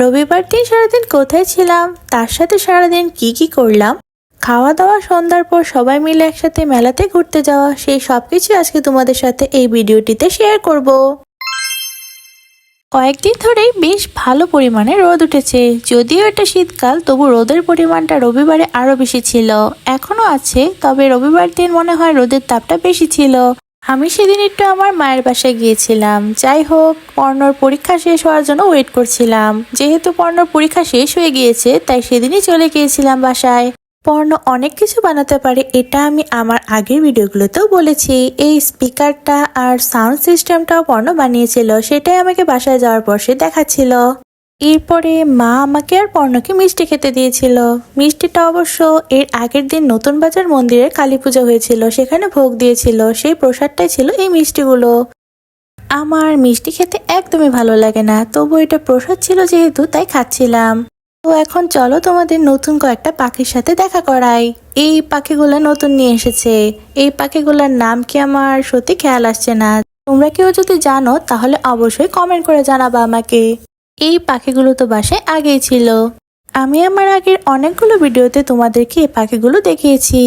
রবিবার দিন সারাদিন কোথায় ছিলাম? তার সাথে সারাদিন কি কি করলাম? খাওয়া দাওয়া সন্ধ্যার পর সবাই মিলে একসাথে মেলাতে ঘুরতে যাওয়া, সেই সব কিছু আজকে তোমাদের সাথে এই ভিডিওটিতে শেয়ার করব। কয়েকদিন ধরেই বেশ ভালো পরিমাণে রোদ উঠেছে। যদিও এটা শীতকাল, তবু রোদের পরিমাণটা রবিবারে আরও বেশি ছিল। এখনও আছে, তবে রবিবার দিন মনে হয় রোদের তাপটা বেশি ছিল। আমি সেদিন একটু আমার মায়ের বাসায় গিয়েছিলাম। যাই হোক, পর্ণর পরীক্ষা শেষ হওয়ার জন্য ওয়েট করছিলাম। যেহেতু পর্ণর পরীক্ষা শেষ হয়ে গিয়েছে, তাই সেদিনই চলে গিয়েছিলাম বাসায়। পর্ণ অনেক কিছু বানাতে পারে, এটা আমি আমার আগের ভিডিওগুলোতেও বলেছি। এই স্পিকারটা আর সাউন্ড সিস্টেমটাও পর্ণ বানিয়েছিল, সেটাই আমাকে বাসায় যাওয়ার পর সে দেখাচ্ছিল। এরপরে মা আমাকে আর পর্ণকে মিষ্টি খেতে দিয়েছিল। মিষ্টিটা অবশ্য এর আগের দিন নতুন বাজার মন্দিরে কালী পুজো হয়েছিল, সেখানে ভোগ দিয়েছিল। সেই প্রসাদটাই ছিল এই মিষ্টিগুলো। আমার মিষ্টি খেতে একদমই ভালো লাগে না তবু এটা প্রসাদ ছিল যেহেতু, তাই খাচ্ছিলাম। তো এখন চলো তোমাদের নতুন কয়েকটা পাখির সাথে দেখা করাই। এই পাখিগুলো নতুন নিয়ে এসেছে। এই পাখিগুলোর নাম কি আমার সত্যি খেয়াল আসছে না। তোমরা কেউ যদি জানো, তাহলে অবশ্যই কমেন্ট করে জানাবা আমাকে। এই পাখিগুলো তো বাসায় আগেই ছিল। আমি আমার আগের অনেকগুলো ভিডিওতে তোমাদেরকে এই পাখিগুলো দেখিয়েছি।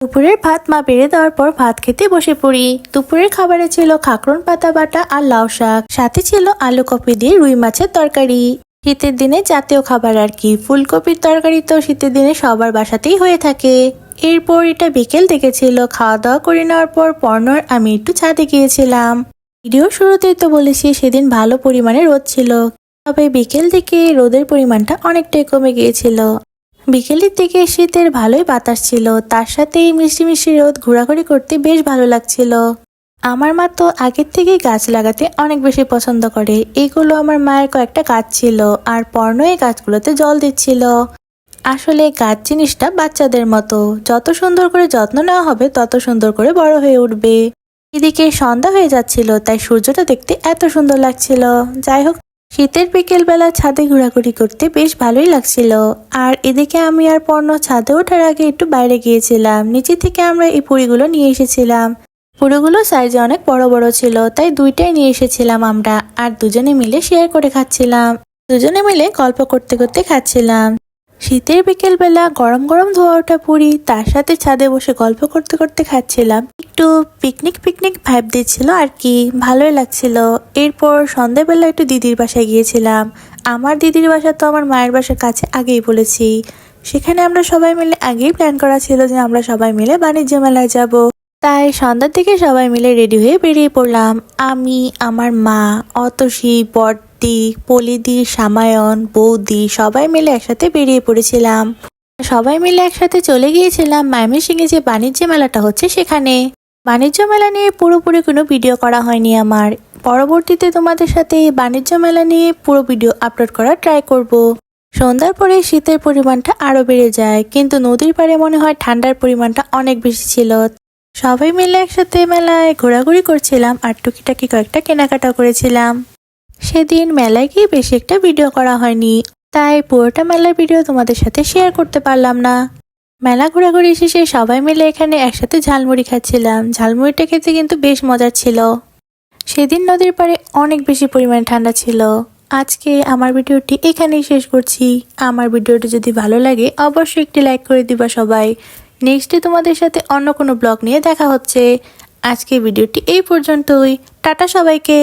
দুপুরের ভাত মা বেড়ে দেওয়ার পর ভাত খেতে বসে পড়ি। দুপুরের খাবারে ছিল খাকরন, পাতা বাটা আর লাউ শাক। সাথে ছিল আলু কপি দিয়ে রুই মাছের তরকারি। শীতের দিনে জাতীয় খাবার আর কি, ফুলকপির তরকারি তো শীতের দিনে সবার বাসাতেই হয়ে থাকে। এরপর এটা বিকেল থেকে ছিল খাওয়া দাওয়া করে নেওয়ার পর পর্ণর আমি একটু ছাদে গিয়েছিলাম। ভিডিও শুরুতেই তো বলেছি সেদিন ভালো পরিমাণে রোদ ছিল। তবে বিকেল থেকে রোদের পরিমাণটা অনেকটাই কমে গিয়েছিল। বিকেলের দিকে শীতের ভালোই বাতাস ছিল, তার সাথে মিষ্টি মিষ্টি রোদ ঘোরাঘুরি করতে বেশ ভালো লাগছিল। আমার মা তো আগের থেকেই গাছ লাগাতে অনেক বেশি পছন্দ করে। এইগুলো আমার মায়ের কয়েকটা গাছ ছিল আর পর্ণ এই গাছগুলোতে জল দিচ্ছিল। আসলে গাছ জিনিসটা বাচ্চাদের মতো। যত সুন্দর করে যত্ন নেওয়া হবে, তত সুন্দর করে বড় হয়ে উঠবে। এদিকে সন্ধ্যা হয়ে যাচ্ছিল, তাই সূর্যটা দেখতে এত সুন্দর লাগছিল। যাই হোক শীতের বিকেলবেলা ছাদে ঘোরাঘুরি করতে বেশ ভালোই লাগছিল। আর এদিকে আমি আর পর্ণ ছাদে ওঠার আগে একটু বাইরে গিয়েছিলাম। নিচে থেকে আমরা এই পুরীগুলো নিয়ে এসেছিলাম। পুরোগুলো সাইজে অনেক বড় বড় ছিল, তাই দুইটাই নিয়ে এসেছিলাম আমরা। আর দুজনে মিলে শেয়ার করে খাচ্ছিলাম। দুজনে মিলে গল্প করতে করতে খাচ্ছিলাম। শীতের বিকেল বেলা গরম গরম ধোয়া ওঠা পুরি, তার সাথে ছাদে বসে গল্প করতে করতে খাচ্ছিলাম। একটু পিকনিক পিকনিক ভাইব দিচ্ছিল আর কি, ভালোই লাগছিল। এরপর সন্ধ্যাবেলা একটু দিদির বাসায় গিয়েছিলাম। আমার দিদির বাসা তো আমার মায়ের বাসার কাছে আগেই বলেছি। সেখানে আমরা সবাই মিলে আগেই প্ল্যান করা ছিল যে আমরা সবাই মিলে বাণিজ্য মেলায় যাব। তাই সন্ধ্যার দিকে সবাই মিলে রেডি হয়ে বেরিয়ে পড়লাম। আমি, আমার মা, অতসী বড়দি পলিদি সামায়ন বৌদি সবাই মিলে একসাথে বেরিয়ে পড়েছিলাম। সবাই মিলে একসাথে চলে গিয়েছিলাম ময়মনসিংহে যে বাণিজ্য মেলাটা হচ্ছে সেখানে। বাণিজ্য মেলা নিয়ে পুরোপুরি কোনো ভিডিও করা হয়নি আমার। পরবর্তীতে তোমাদের সাথে এই বাণিজ্য মেলা নিয়ে পুরো ভিডিও আপলোড করার ট্রাই করব। সন্ধ্যার পরে শীতের পরিমাণটা আরও বেড়ে যায়, কিন্তু নদীর পাড়ে মনে হয় ঠান্ডার পরিমাণটা অনেক বেশি ছিল। সবাই মিলে একসাথে মেলায় ঘোরাঘুরি করছিলাম আর টুকিটাকি কয়েকটা কেনাকাটা করেছিলাম। সেদিন মেলায় গিয়ে বেশি একটা ভিডিও করা হয়নি। তাই পুরোটা মেলার ভিডিও তোমাদের সাথে শেয়ার করতে পারলাম না। মেলা ঘোরাঘুরি শেষে সবাই মিলে এখানে একসাথে ঝালমুড়ি খাচ্ছিলাম। ঝালমুড়িটা খেতে কিন্তু বেশ মজার ছিল। সেদিন নদীর পাড়ে অনেক বেশি পরিমাণে ঠান্ডা ছিল। আজকে আমার ভিডিওটি এখানেই শেষ করছি। আমার ভিডিওটি যদি ভালো লাগে, অবশ্যই একটি লাইক করে দিবা সবাই। নেক্সটে তোমাদের সাথে অন্য কোনো ব্লগ নিয়ে দেখা হচ্ছে। আজকে ভিডিওটি এই পর্যন্তই। টাটা সবাইকে।